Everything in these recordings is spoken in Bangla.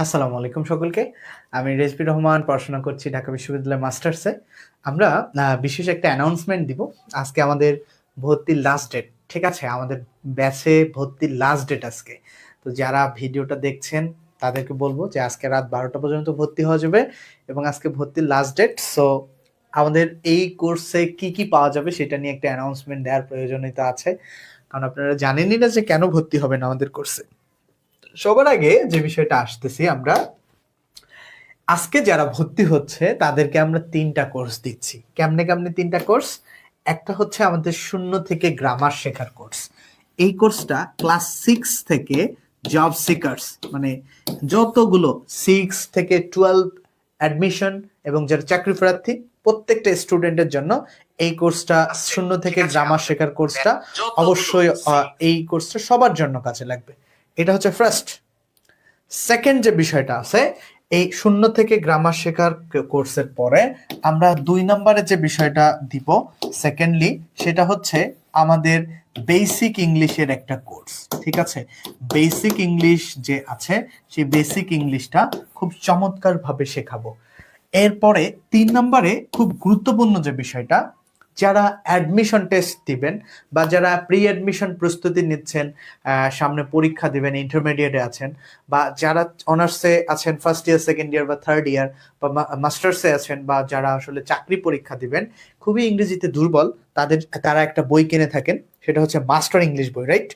আসসালামু আলাইকুম সকলকে। আমি রেজবি রহমান, পড়াশোনা করছি ঢাকা বিশ্ববিদ্যালয় মাস্টার্সে। আমরা বিশেষ একটা অ্যানাউন্সমেন্ট দিব। আজকে আমাদের ভর্তির লাস্ট ডেট ঠিক আছে? আমাদের ব্যাচে ভর্তির লাস্ট ডেট আজকে। তো যারা ভিডিওটা দেখছেন, তাদেরকে বলব যে আজকে রাত বারোটা পর্যন্ত ভর্তি হওয়া যাবে এবং আজকে ভর্তির লাস্ট ডেট সো আমাদের এই কোর্সে কি কি পাওয়া যাবে সেটা নিয়ে একটা অ্যানাউন্সমেন্ট দেওয়ার প্রয়োজনীয়তা আছে। কারণ আপনারা জানেনই না যে কেন ভর্তি হবেন আমাদের কোর্সে সবার আগে যে বিষয়টা আসতেছি আমরা আজকে যারা ভর্তি হচ্ছে তাদেরকে আমরা তিনটা কোর্স দিচ্ছি। কেমনে কেমনে তিনটা কোর্স একটা হচ্ছে আমাদের শূন্য থেকে গ্রামার শেখার কোর্স এই কোর্সটা ক্লাস সিক্স থেকে জব সিকার্স মানে যতগুলো সিক্স থেকে টুয়েলভ অ্যাডমিশন এবং যারা চাকরি প্রার্থী প্রত্যেকটা স্টুডেন্টের জন্য এই কোর্সটা শূন্য থেকে গ্রামার শেখার কোর্সটা অবশ্যই এই কোর্সটা সবার জন্য কাজে লাগবে। এটা হচ্ছে ফার্স্ট সেকেন্ড যে বিষয়টা আছে, এই শূন্য থেকে গ্রামার শেখার কোর্সের পরে আমরা দুই নম্বরে যে বিষয়টা দিব সেকেন্ডলি সেটা হচ্ছে আমাদের বেসিক ইংলিশের একটা কোর্স ঠিক আছে? বেসিক ইংলিশ যে আছে, সেই বেসিক ইংলিশটা খুব চমৎকারভাবে শেখাবো। এরপরে তিন নম্বরে খুব গুরুত্বপূর্ণ যে বিষয়টা যারা অ্যাডমিশন টেস্ট দিবেন বা যারা প্রি অ্যাডমিশন প্রস্তুতি নিচ্ছেন সামনে পরীক্ষা দিবেন ইন্টারমিডিয়েটে আছেন বা যারা অনার্সে আছেন ফার্স্ট ইয়ার সেকেন্ড ইয়ার বা থার্ড ইয়ার বা মাস্টার্সে আছেন বা যারা আসলে চাকরি পরীক্ষা দিবেন, খুবই ইংরেজিতে দুর্বল, তাদের, তারা একটা বই কিনে থাকেন। সেটা হচ্ছে মাস্টার ইংলিশ বই রাইট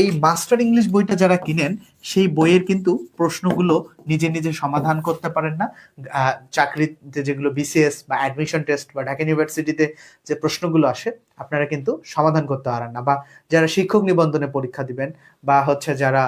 এই মাস্টার ইংলিশ বইটা যারা কিনেন, সেই বইয়ের কিন্তু প্রশ্নগুলো নিজে নিজে সমাধান করতে পারেন না। চাকরিতে যেগুলো বিসিএস বা অ্যাডমিশন টেস্ট বা ঢাকা ইউনিভার্সিটিতে যে প্রশ্নগুলো আসে, আপনারা কিন্তু সমাধান করতে পারেন না। বা যারা শিক্ষক নিবন্ধনে পরীক্ষা দিবেন বা হচ্ছে যারা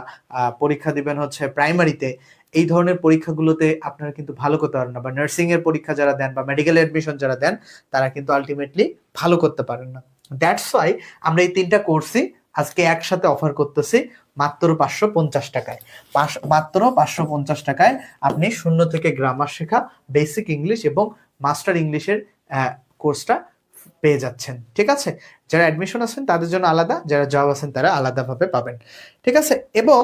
পরীক্ষা দিবেন হচ্ছে প্রাইমারিতে এই ধরনের পরীক্ষাগুলোতে আপনারা কিন্তু ভালো করতে পারেন না। বা নার্সিং এর পরীক্ষা যারা দেন বা মেডিকেল অ্যাডমিশন যারা দেন, তারা কিন্তু আলটিমেটলি ভালো করতে পারেন না। দ্যাটস ওয়াই আমরা এই তিনটা কোর্সই আজকে একসাথে অফার করতেছি মাত্র পাঁচশো পঞ্চাশ টাকায়। মাত্র পাঁচশো পঞ্চাশ টাকায় আপনি শূন্য থেকে গ্রামার শেখা বেসিক ইংলিশ এবং মাস্টার ইংলিশের কোর্সটা পেয়ে যাচ্ছেন। ঠিক আছে? যারা অ্যাডমিশন আছেন তাদের জন্য আলাদা, যারা জব আছেন তারা আলাদাভাবে পাবেন। ঠিক আছে? এবং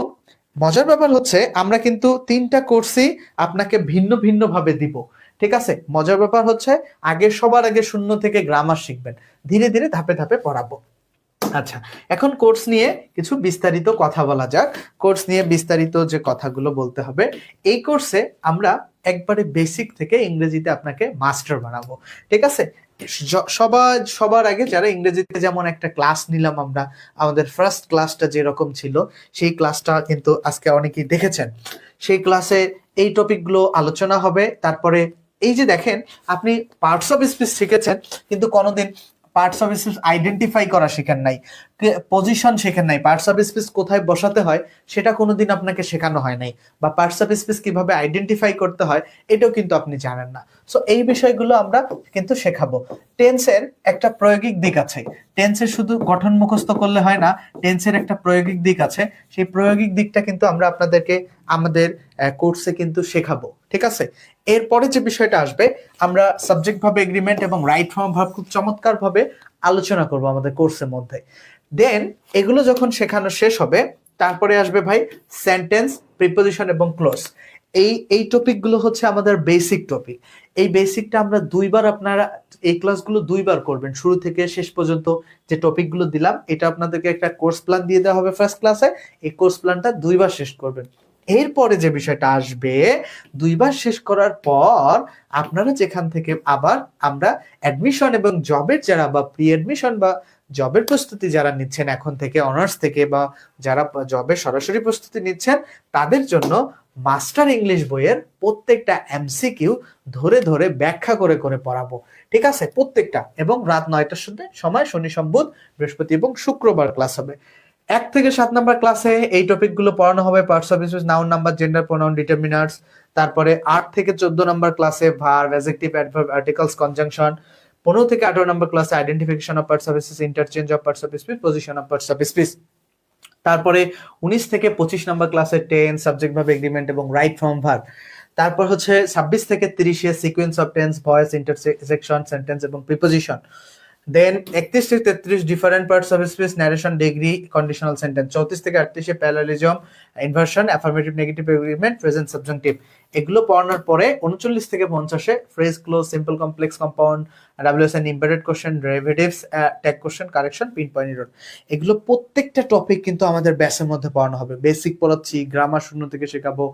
মজার ব্যাপার হচ্ছে আমরা কিন্তু তিনটা কোর্সই আপনাকে ভিন্ন ভিন্নভাবে দিব। ঠিক আছে? মজার ব্যাপার হচ্ছে, আগে সবার আগে শূন্য থেকে গ্রামার শিখবেন। ধীরে ধীরে ধাপে ধাপে পড়াবো। আচ্ছা এখন কোর্স নিয়ে কিছু বিস্তারিত কথা বলা যাক। কোর্স নিয়ে বিস্তারিত যে কথাগুলো বলতে হবে, এই কোর্সে আমরা একবারে বেসিক থেকে ইংরেজিতে আপনাকে মাস্টার বানাবো। ঠিক আছে? সবার সবার আগে যারা ইংরেজিতে যেমন একটা ক্লাস নিলাম আমরা, আমাদের ফার্স্ট ক্লাসটা যেরকম ছিল, সেই ক্লাসটা কিন্তু আজকে অনেকেই দেখেছেন। সেই ক্লাসে এই টপিকগুলো আলোচনা হবে, তারপরে এই যে দেখেন, আপনি পার্টস অফ স্পিচ শিখেছেন, কিন্তু কোনোদিন পার্টস অফ স্পিচ আইডেন্টিফাই করা শেখেন নাই। পজিশন শেখেন নাই। পার্টস অফ স্পিচ কোথায় বসাতে হয়, সেটা কোনোদিন আপনাকে শেখানো হয় নাই। বা পার্টস অফ স্পিচ কীভাবে আইডেন্টিফাই করতে হয়, এটাও কিন্তু আপনি জানেন না। সো এই বিষয়গুলো আমরা কিন্তু শেখাবো। টেন্সের একটা প্রয়োগিক দিক আছে। টেন্সের শুধু গঠন মুখস্থ করলে হয় না টেন্সের একটা প্রয়োগিক দিক আছে। সেই প্রয়োগিক দিকটা কিন্তু আমরা আপনাদেরকে আমাদের কোর্সে কিন্তু শেখাবো। ঠিক আছে? এরপরে যে বিষয়টা আসবে, আমরা সাবজেক্ট ভাবে এগ্রিমেন্ট এবং রাইট ফর্ম ভাব খুব চমৎকার ভাবে আলোচনা করব আমাদের কোর্সের মধ্যে। দেন এগুলো যখন শেখানো শেষ হবে, তারপরে আসবে ভাই সেন্টেন্স প্রিপোজিশন এবং ক্লোজ এই এই টপিকগুলো হচ্ছে আমাদের বেসিক টপিক এই বেসিকটা আমরা দুইবার আপনারা, এই ক্লাসগুলো দুইবার করবেন। শুরু থেকে শেষ পর্যন্ত যে টপিকগুলো দিলাম, এটা আপনাদেরকে একটা কোর্স প্ল্যান দিয়ে দেওয়া হবে ফার্স্ট ক্লাসে এই কোর্স প্ল্যানটা দুইবার শেষ করবেন। এরপরে যে বিষয়টা আসবে, দুইবার শেষ করার পর আপনারা যেখান থেকে আবার আমরা অ্যাডমিশন এবং জবের যারা বা প্রি অ্যাডমিশন বা জবের প্রস্তুতি যারা নিচ্ছেন এখন থেকে অনার্স থেকে বা যারা জবের সরাসরি প্রস্তুতি নিচ্ছেন, তাদের জন্য মাস্টার ইংলিশ বইয়ের প্রত্যেকটা এমসিকিউ ধরে ধরে ব্যাখ্যা করে করে পড়াবো। ঠিক আছে? প্রত্যেকটা। এবং রাত নয়টার সময় সময় শনি সম্বুধ, বৃহস্পতি এবং শুক্রবার ক্লাস হবে। এক থেকে সাত নাম্বার ক্লাসে এই টপিকগুলো পড়ানো হবে parts of speech noun number gender pronoun determiners তারপরে আট থেকে চোদ্দ নাম্বার ক্লাসে verb adjective adverb articles conjunction পনেরো থেকে আঠারো নাম্বার ক্লাসে identification of parts of speech interchange of parts of speech position of parts of speech তারপরে উনিশ থেকে পঁচিশ নাম্বার ক্লাসে টেন সাবজেক্ট ভাবে এগ্রিমেন্ট এবং রাইট ফর্ম ভার তারপর হচ্ছে ছাব্বিশ থেকে তিরিশে sequence of tense voice intersection sentence এবং প্রিপোজিশন দেন একত্রিশ থেকে তেত্রিশ different parts of speech narration degree conditional sentence চৌত্রিশ থেকে আটত্রিশে parallelism inversion affirmative negative agreement present subjunctive এগুলো পড়ানোর পরে উনচল্লিশ থেকে পঞ্চাশে phrase clause simple complex compound W S and imperative question derivatives tag question correction pin point এগুলো প্রত্যেকটা টপিক কিন্তু আমাদের ব্যাসের মধ্যে পড়ানো হবে। বেসিক পড়াচ্ছি গ্রামার শূন্য থেকে শেখাবো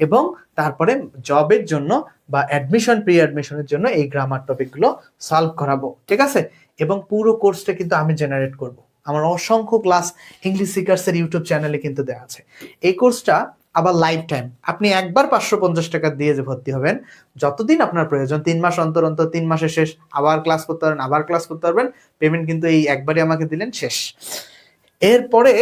এবং তারপরে জবের জন্য বা অ্যাডমিশন প্রি অ্যাডমিশনের জন্য এই গ্রামার টপিকগুলো সলভ করাবো। ঠিক আছে? এবং পুরো কোর্সটা কিন্তু আমি জেনারেট করব। আমার অসংখ্য ক্লাস ইংলিশ সিকার্সের ইউটিউব চ্যানেলে কিন্তু দেওয়া আছে। এই কোর্সটা আবার লাইফ টাইম আপনি একবার পাঁচশো পঞ্চাশ টাকা দিয়ে যে ভর্তি হবেন, যতদিন আপনার প্রয়োজন, তিন মাস অন্তর অন্তর, তিন মাসের শেষ, আবার ক্লাস করতে পারবেন, আবার ক্লাস করতে পারবেন পেমেন্ট কিন্তু এই একবারই আমাকে দিলেন, শেষ। এরপরে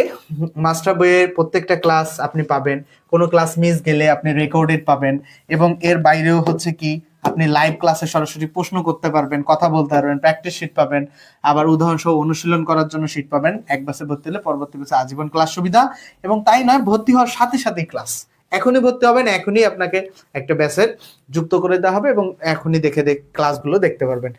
মাস্টার বইয়ের প্রত্যেকটা ক্লাস আপনি পাবেন। কোনো ক্লাস মিস গেলে আপনি রেকর্ডেড পাবেন এবং এর বাইরেও হচ্ছে কি আপনি লাইভ ক্লাসে সরাসরি প্রশ্ন করতে পারবেন, কথা বলতে পারবেন প্র্যাকটিস শিট পাবেন, আবার উদাহরণ সহ অনুশীলন করার জন্য শিট পাবেন। এক বাসে ভর্তি হলে পরবর্তী বাসে আজীবন ক্লাস সুবিধা এবং তাই নয়, ভর্তি হওয়ার সাথে সাথেই ক্লাস এখনই ভর্তি হবেন, এখনই আপনাকে একটা ব্যাসের যুক্ত করে দেওয়া হবে এবং এখনই দেখে দেখ ক্লাসগুলো দেখতে পারবেন।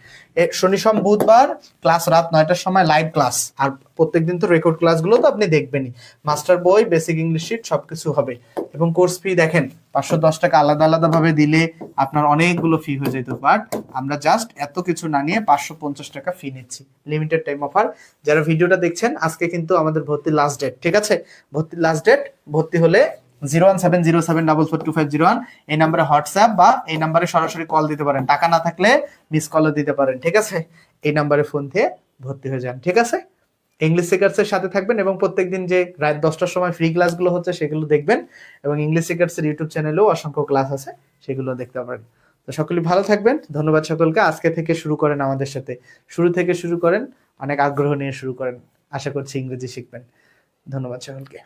শনি সোম বুধবার ক্লাস রাত নয়টার সময় লাইভ ক্লাস আর প্রত্যেকদিন তো রেকর্ড ক্লাসগুলো তো আপনি দেখবেনই। মাস্টার বই বেসিক ইংলিশ শিট সবকিছু হবে। এবং কোর্স ফি দেখেন, পাঁচশো দশ টাকা আলাদা আলাদা ভাবে দিলে আপনার অনেকগুলো ফি হয়ে যেত। বাট আমরা জাস্ট এত কিছু না নিয়ে পাঁচশো পঞ্চাশ টাকা ফি নিচ্ছি। লিমিটেড টাইম অফার যারা ভিডিওটা দেখছেন, আজকে কিন্তু আমাদের ভর্তির লাস্ট ডেট ঠিক আছে? ভর্তির লাস্ট ডেট ভর্তি হলে zero one seven zero seven double four two five zero one এই নাম্বারে হোয়াটসঅ্যাপ বা এই নাম্বারে সরাসরি কল দিতে পারেন। টাকা না থাকলে মিস কলও দিতে পারেন, ঠিক আছে? এই নাম্বারে ফোন দিয়ে ভর্তি হয়ে যান, ঠিক আছে? ইংলিশ সিকার্সের সাথে থাকবেন এবং প্রত্যেকদিন যে রাত দশটার সময় ফ্রি ক্লাসগুলো হচ্ছে সেগুলো দেখবেন এবং ইংলিশ সিকার্সের ইউটিউব চ্যানেলেও অসংখ্য ক্লাস আছে, সেগুলো দেখতে পারেন। তো সকলে ভালো থাকবেন, ধন্যবাদ সকলকে। আজকে থেকে শুরু করেন আমাদের সাথে। শুরু থেকে শুরু করেন, অনেক আগ্রহ নিয়ে শুরু করেন। আশা করছি ইংরেজি শিখবেন। ধন্যবাদ সকলকে।